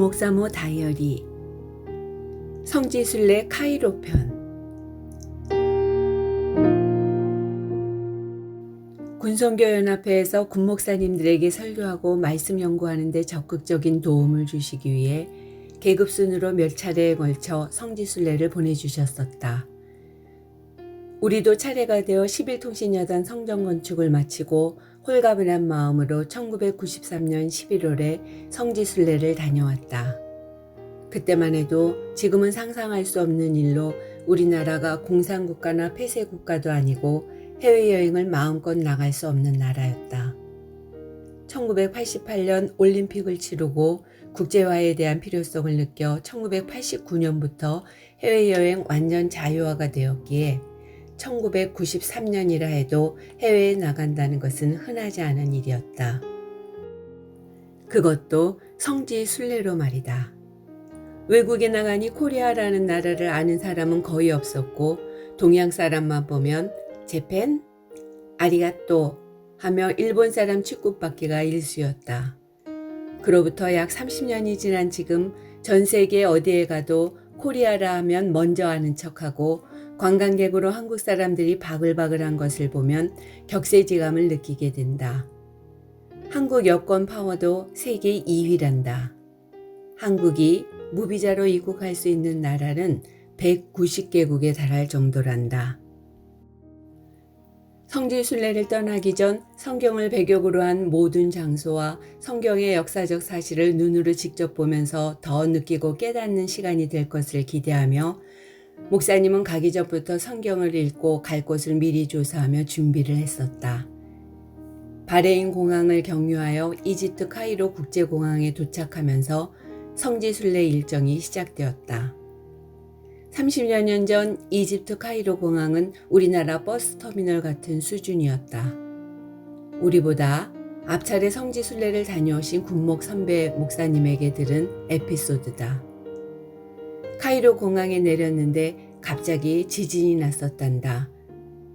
군목사모 다이어리 성지순례 카이로 편 군성교연합회에서 군목사님들에게 설교하고 말씀 연구하는 데 적극적인 도움을 주시기 위해 계급순으로 몇 차례에 걸쳐 성지순례를 보내주셨었다. 우리도 차례가 되어 11통신여단 성전 건축을 마치고 홀가분한 마음으로 1993년 11월에 성지순례를 다녀왔다. 그때만 해도 지금은 상상할 수 없는 일로 우리나라가 공산국가나 폐쇄국가도 아니고 해외여행을 마음껏 나갈 수 없는 나라였다. 1988년 올림픽을 치르고 국제화에 대한 필요성을 느껴 1989년부터 해외여행 완전 자유화가 되었기에 1993년이라 해도 해외에 나간다는 것은 흔하지 않은 일이었다. 그것도 성지 순례로 말이다. 외국에 나가니 코리아라는 나라를 아는 사람은 거의 없었고 동양 사람만 보면 재팬, 아리가또 하며 일본 사람 취급받기가 일수였다. 그로부터 약 30년이 지난 지금 전 세계 어디에 가도 코리아라 하면 먼저 아는 척하고 관광객으로 한국 사람들이 바글바글한 것을 보면 격세지감을 느끼게 된다. 한국 여권 파워도 세계 2위란다. 한국이 무비자로 입국할 수 있는 나라는 190개국에 달할 정도란다. 성지순례를 떠나기 전 성경을 배경으로 한 모든 장소와 성경의 역사적 사실을 눈으로 직접 보면서 더 느끼고 깨닫는 시간이 될 것을 기대하며 목사님은 가기 전부터 성경을 읽고 갈 곳을 미리 조사하며 준비를 했었다. 바레인 공항을 경유하여 이집트 카이로 국제공항에 도착하면서 성지 순례 일정이 시작되었다. 30여 년 전 이집트 카이로 공항은 우리나라 버스 터미널 같은 수준이었다. 우리보다 앞차례 성지 순례를 다녀오신 군목 선배 목사님에게 들은 에피소드다. 카이로 공항에 내렸는데 갑자기 지진이 났었단다.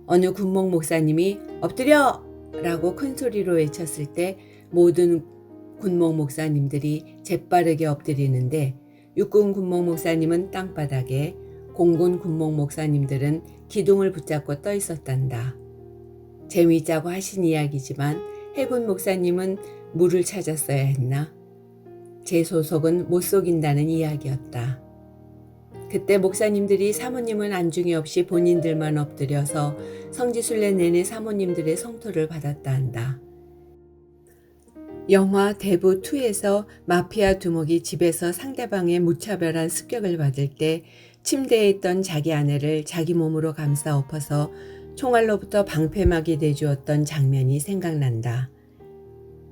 어느 군목 목사님이 엎드려! 라고 큰 소리로 외쳤을 때 모든 군목 목사님들이 재빠르게 엎드리는데 육군 군목 목사님은 땅바닥에 공군 군목 목사님들은 기둥을 붙잡고 떠 있었단다. 재미있자고 하신 이야기지만 해군 목사님은 물을 찾았어야 했나? 제 소속은 못 속인다는 이야기였다. 그때 목사님들이 사모님은 안중에 없이 본인들만 엎드려서 성지순례 내내 사모님들의 성토를 받았다 한다. 영화 대부 2에서 마피아 두목이 집에서 상대방의 무차별한 습격을 받을 때 침대에 있던 자기 아내를 자기 몸으로 감싸 엎어서 총알로부터 방패막이 돼주었던 장면이 생각난다.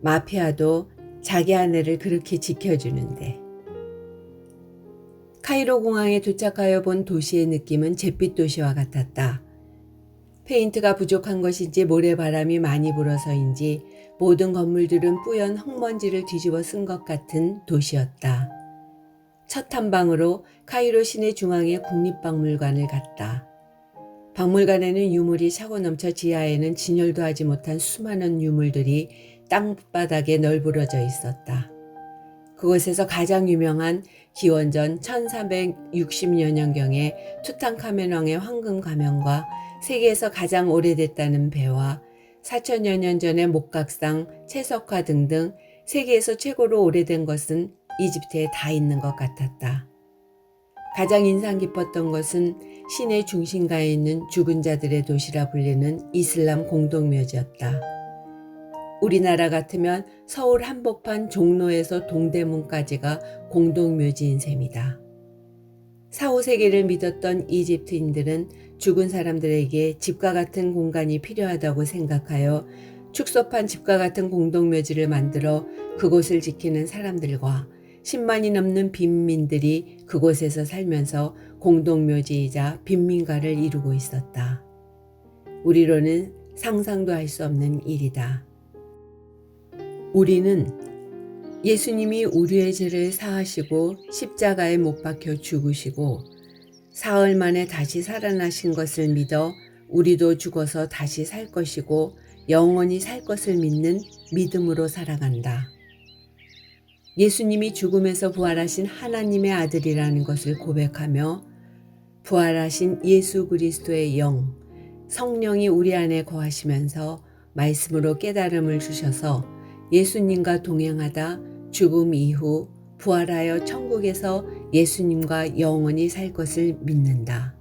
마피아도 자기 아내를 그렇게 지켜주는데. 카이로 공항에 도착하여 본 도시의 느낌은 잿빛 도시와 같았다. 페인트가 부족한 것인지 모래바람이 많이 불어서인지 모든 건물들은 뿌연 흙먼지를 뒤집어 쓴 것 같은 도시였다. 첫 탐방으로 카이로 시내 중앙의 국립박물관을 갔다. 박물관에는 유물이 차고 넘쳐 지하에는 진열도 하지 못한 수많은 유물들이 땅바닥에 널브러져 있었다. 그곳에서 가장 유명한 기원전 1360여 년경의 투탕카멘 왕의 황금 가면과 세계에서 가장 오래됐다는 배와 4천여 년 전의 목각상, 채석화 등등 세계에서 최고로 오래된 것은 이집트에 다 있는 것 같았다. 가장 인상 깊었던 것은 시내 중심가에 있는 죽은 자들의 도시라 불리는 이슬람 공동묘지였다. 우리나라 같으면 서울 한복판 종로에서 동대문까지가 공동묘지인 셈이다. 4, 5세기를 믿었던 이집트인들은 죽은 사람들에게 집과 같은 공간이 필요하다고 생각하여 축소판 집과 같은 공동묘지를 만들어 그곳을 지키는 사람들과 10만이 넘는 빈민들이 그곳에서 살면서 공동묘지이자 빈민가를 이루고 있었다. 우리로는 상상도 할 수 없는 일이다. 우리는 예수님이 우리의 죄를 사하시고 십자가에 못 박혀 죽으시고 사흘 만에 다시 살아나신 것을 믿어 우리도 죽어서 다시 살 것이고 영원히 살 것을 믿는 믿음으로 살아간다. 예수님이 죽음에서 부활하신 하나님의 아들이라는 것을 고백하며 부활하신 예수 그리스도의 영, 성령이 우리 안에 거하시면서 말씀으로 깨달음을 주셔서 예수님과 동행하다 죽음 이후 부활하여 천국에서 예수님과 영원히 살 것을 믿는다.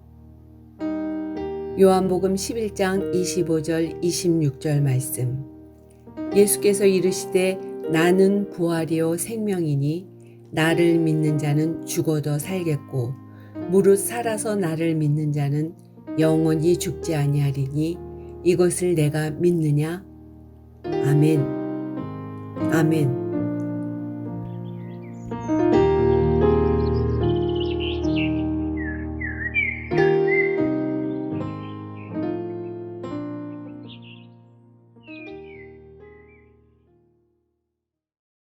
요한복음 11장 25절 26절 말씀. 예수께서 이르시되 나는 부활이요 생명이니 나를 믿는 자는 죽어도 살겠고 무릇 살아서 나를 믿는 자는 영원히 죽지 아니하리니 이것을 내가 믿느냐? 아멘. 아멘.